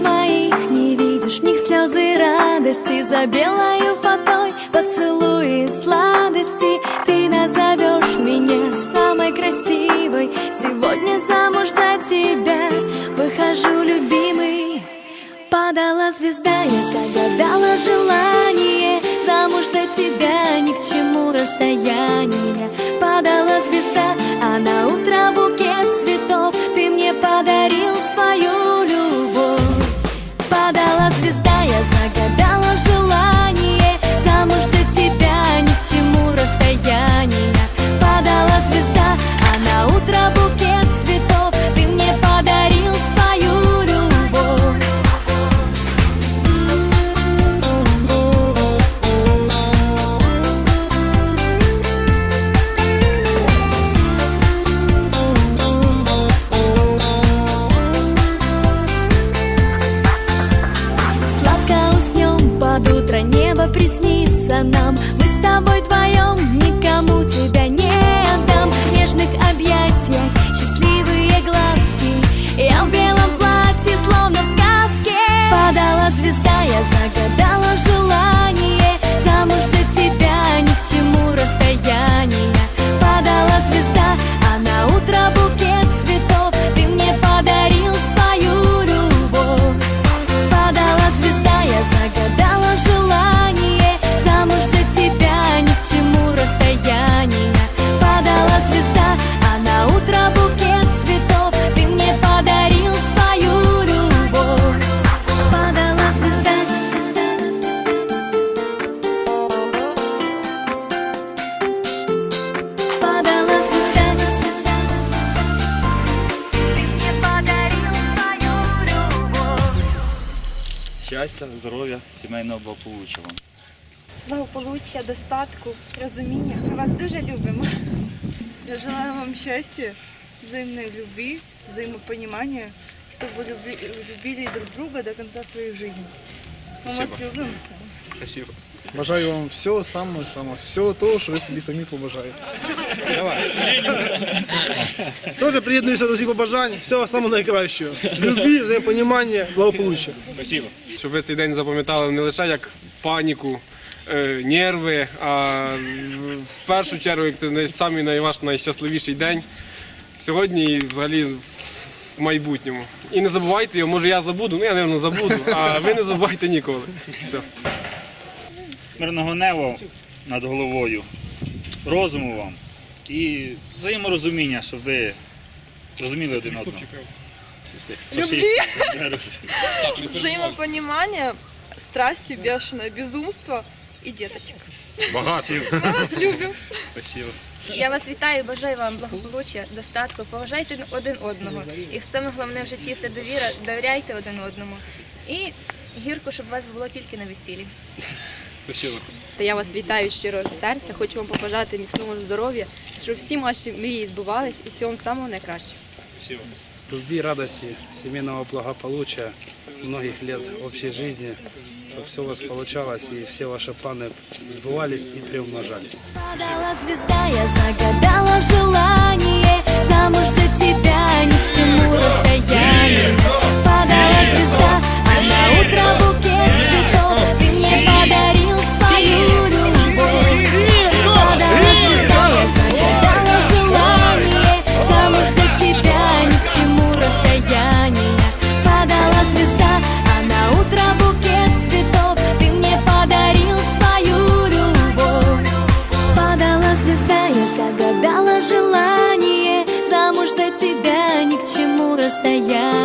моих не видишь. В них слезы радости. За белою фатой поцелуи сладости. Ты назовешь меня самой красивой. Сегодня замуж за тебя выхожу, любимый. Падала звезда, я загадала желание. Замуж за тебя ни к чему звезда, Щастя, здоров'я, сімейного благополуччя вам. благополуччя, достатку, розуміння. Ми вас дуже любимо. Я желаю вам счастья, взаимной любви, взаимопонимания, чтобы вы люби- любили друг друга до конца своей жизни. Мы вас Спасибо. любим. Спасибо. Бажаю вам всього самого самого, всього того, що ви собі самі побажаєте. Давай. Теж приєднуюся до всіх побажань. Всього самого найкращого. Любві, взаємопонімання, благополуччя. Спасибо. щоб ви цей день запам'ятали не лише як паніку, е, нерви, а в першу чергу, як це самий най- ваш найщасливіший день сьогодні і взагалі в майбутньому. І не забувайте його, може я забуду, ну я, мабуть, забуду, а ви не забувайте ніколи. Все. мирного неба над головою, розуму вам і взаєморозуміння, щоб ви розуміли один одного. Любві! Взаимопонимание, страсти, бешеное безумство и деточек. Багато. Мы вас любим. Спасибо. Я вас вітаю, бажаю вам благополуччя, достатку. Поважайте один одного. І саме головне в житті це довіра. Довіряйте один одному. І гірко, щоб у вас було тільки на весіллі. Спасибо. Та я вас вітаю щиро з серця. Хочу вам побажати міцного здоров'я, щоб всі ваші мрії збувались і всього вам самого найкращого. Спасибо. любви, радости, семейного благополучия, многих лет общей жизни, чтобы все у вас получалось и все ваши планы сбывались и приумножались. Падала звезда, я загадала желание Загадала